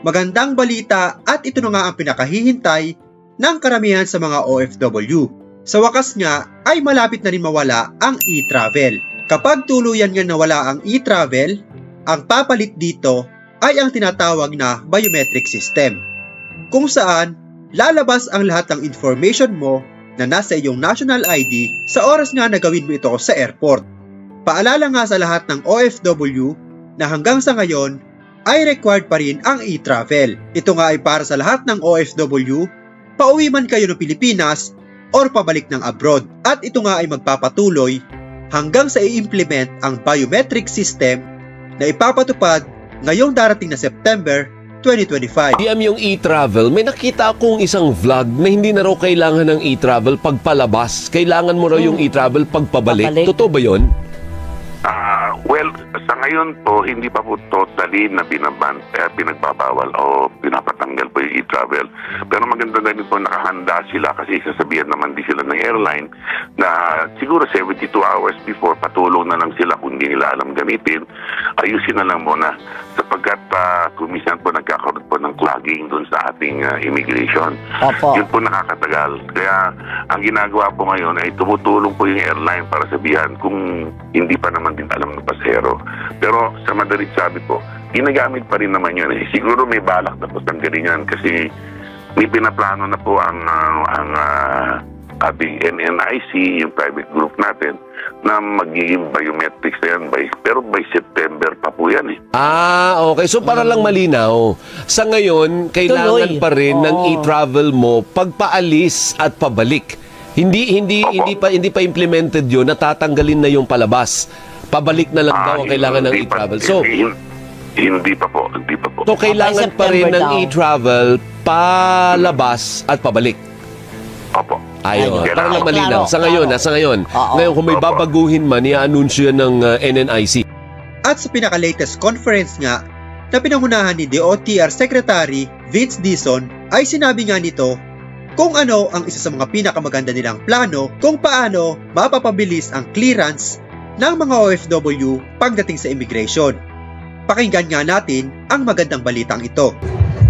Magandang balita at ito na nga ang pinakahihintay ng karamihan sa mga OFW. Sa wakas nga ay malapit na rin mawala ang e-travel. Kapag tuluyan nga nawala ang e-travel, ang papalit dito ay ang tinatawag na biometric system. Kung saan lalabas ang lahat ng information mo na nasa iyong national ID sa oras nga na gawin mo ito sa airport. Paalala nga sa lahat ng OFW na hanggang sa ngayon ay required pa rin ang e-travel. Ito nga ay para sa lahat ng OFW, pauwi man kayo ng Pilipinas or pabalik ng abroad. At ito nga ay magpapatuloy hanggang sa i-implement ang biometric system na ipapatupad ngayong darating na September 2025. DM yung e-travel, may nakita akong isang vlog na hindi na raw kailangan ng e-travel pagpalabas. Kailangan mo raw yung e-travel pagpabalik. Pabalik. Totoo ba yun? Well, sa ngayon po, hindi pa po totally na binaban, eh, pinagbabawal o pinapatanggal po yung e-travel. Pero maganda na rin po nakahanda sila kasi sasabihan naman din sila ng airline na siguro 72 hours before patulong na lang sila kung hindi nila alam gamitin. Ayusin na lang muna sapagkat uh, kumisan po nagkakaroon po ng clogging dun sa ating ah, immigration. Opo. Yun po nakakatagal. Kaya ang ginagawa po ngayon ay tumutulong po yung airline para sabihan kung hindi pa naman din alam ng pasahero. Pero sa madalit sabi po, ginagamit pa rin naman yun. Eh. Siguro may balak na po tanggalin yan kasi may pinaplano na po ang, ah, ang ah, ating NNIC, yung private group natin, na magiging biometrics na yan by, pero by September pa po yan eh. Ah, okay. So para lang malinaw, sa ngayon, kailangan Tuloy. pa rin ng Oo. e-travel mo pagpaalis at pabalik. Hindi hindi Opo. hindi pa hindi pa implemented 'yun, natatanggalin na yung palabas. Pabalik na lang Ah, daw ang kailangan ng e-travel. So, hindi, pa po, hindi pa po. so kailangan pa rin ng e-travel palabas at pabalik. Opo. Ayun, Ayun. para lang malinaw. Sa ngayon, na sa ngayon. Oo. Ngayon, kung may babaguhin man, i-anunsyo yan ng uh, NNIC. At sa pinaka-latest conference nga na pinangunahan ni DOTR Secretary Vince Dison ay sinabi nga nito kung ano ang isa sa mga pinakamaganda nilang plano kung paano mapapabilis ang clearance ng mga OFW pagdating sa immigration. Pakinggan nga natin ang magandang balitang ito.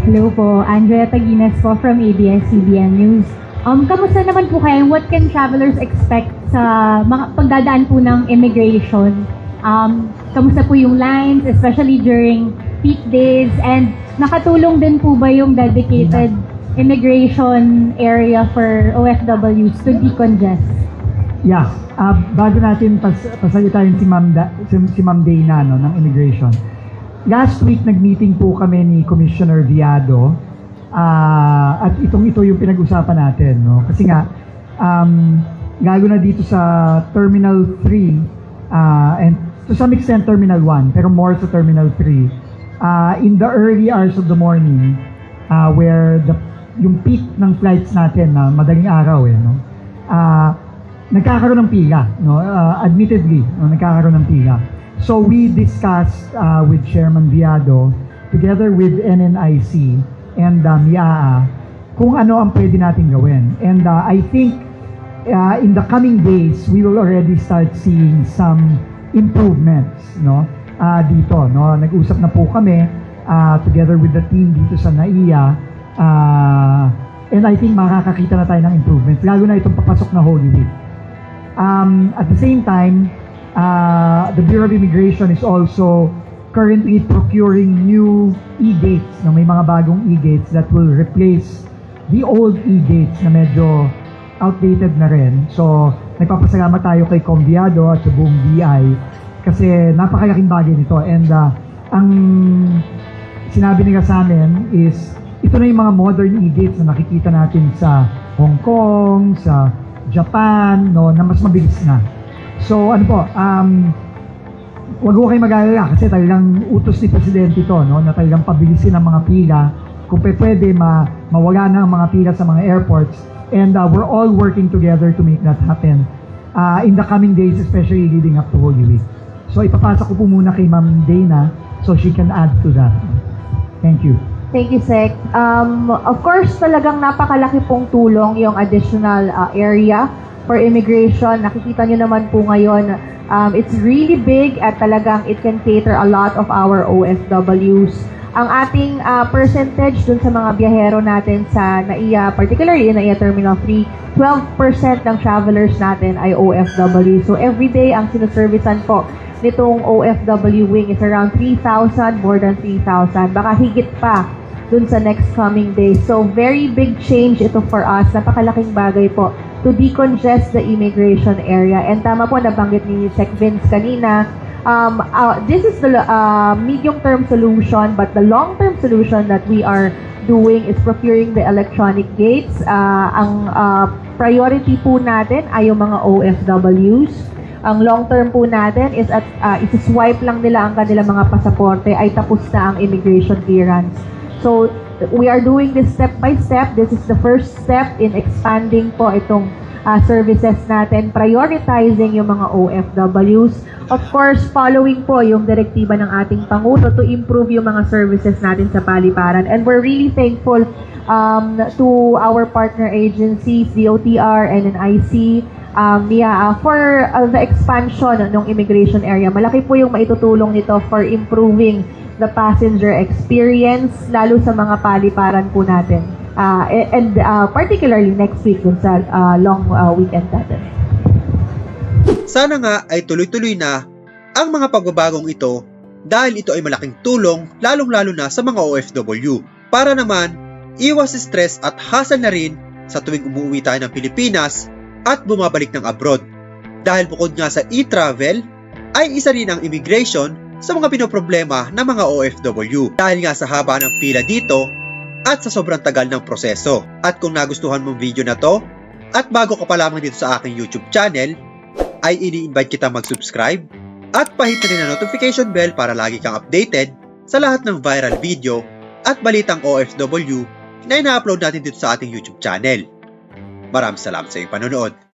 Hello po, Andrea Taguines po from ABS-CBN News. Um, kamusta naman po kayo? What can travelers expect sa mga pagdadaan po ng immigration? Um, kamusta po yung lines, especially during peak days? And nakatulong din po ba yung dedicated immigration area for OFWs to decongest? Yeah, ah, bago natin pas pasalitain si Ma'am da, si, si Ma'am Dana no ng immigration. Last week nag-meeting po kami ni Commissioner Viado. Ah, at itong ito yung pinag-usapan natin no? Kasi nga um lalo na dito sa Terminal 3 ah, and to some extent Terminal 1 pero more sa Terminal 3 ah, in the early hours of the morning ah, where the yung peak ng flights natin na madaling araw eh no? Ah, nagkakaroon ng pila, no? Uh, admittedly, no? nagkakaroon ng pila. So we discussed uh, with Chairman Viado, together with NNIC and um, YAA, kung ano ang pwede natin gawin. And uh, I think uh, in the coming days, we will already start seeing some improvements, no? Uh, dito, no? Nag-usap na po kami uh, together with the team dito sa NAIA. Uh, and I think makakakita na tayo ng improvements, lalo na itong papasok na Holy Week. Um, at the same time, uh, the Bureau of Immigration is also currently procuring new e-gates. No? May mga bagong e-gates that will replace the old e-gates na medyo outdated na rin. So, nagpapasalamat tayo kay Conviado at sa buong BI kasi napakalaking bagay nito. And uh, ang sinabi nila sa amin is ito na yung mga modern e-gates na nakikita natin sa Hong Kong, sa Japan, no, na mas mabilis na. So, ano po, um, wag ko kayo mag-alala kasi talagang utos ni Presidente ito, no, na talagang pabilisin ang mga pila. Kung pwede, ma mawala na ang mga pila sa mga airports. And uh, we're all working together to make that happen uh, in the coming days, especially leading up to Holy Week. So, ipapasa ko po muna kay Ma'am Dana so she can add to that. Thank you. Thank you, Sec. Um, of course, talagang napakalaki pong tulong yung additional uh, area for immigration. Nakikita nyo naman po ngayon, um, it's really big at talagang it can cater a lot of our OFWs. ang ating ah, percentage dun sa mga biyahero natin sa NAIA, particularly in NAIA Terminal 3, 12% ng travelers natin ay OFW. So everyday ang sinuservicean po nitong OFW wing is around 3,000, more than 3,000. Baka higit pa dun sa next coming days. So very big change ito for us. Napakalaking bagay po to decongest the immigration area. And tama po, nabanggit ni Sec Vince kanina, um, uh, this is the uh, medium-term solution, but the long-term solution that we are doing is procuring the electronic gates. Uh, ang uh, priority po natin ay yung mga OFWs. Ang long-term po natin is at uh, isi-swipe lang nila ang kanilang mga pasaporte ay tapos na ang immigration clearance. So, we are doing this step by step. This is the first step in expanding po itong uh, services natin, prioritizing yung mga OFWs. Of course, following po yung direktiba ng ating Pangulo to improve yung mga services natin sa paliparan. And we're really thankful um, to our partner agencies, DOTR and NIC, um, yeah, uh, for uh, the expansion ng immigration area. Malaki po yung maitutulong nito for improving the passenger experience, lalo sa mga paliparan po natin. Uh, and uh, particularly next week dun sa uh, long uh, weekend natin. Sana nga ay tuloy-tuloy na ang mga pagbabagong ito dahil ito ay malaking tulong lalong-lalo na sa mga OFW para naman iwas stress at hassle na rin sa tuwing umuwi tayo ng Pilipinas at bumabalik ng abroad. Dahil bukod nga sa e-travel, ay isa rin ang immigration sa mga pinoproblema ng mga OFW dahil nga sa haba ng pila dito at sa sobrang tagal ng proseso. At kung nagustuhan mong video na to at bago ka pa lamang dito sa aking YouTube channel, ay ini-invite kita mag-subscribe at pahit na rin ang notification bell para lagi kang updated sa lahat ng viral video at balitang OFW na ina-upload natin dito sa ating YouTube channel. Maraming salamat sa iyong panonood.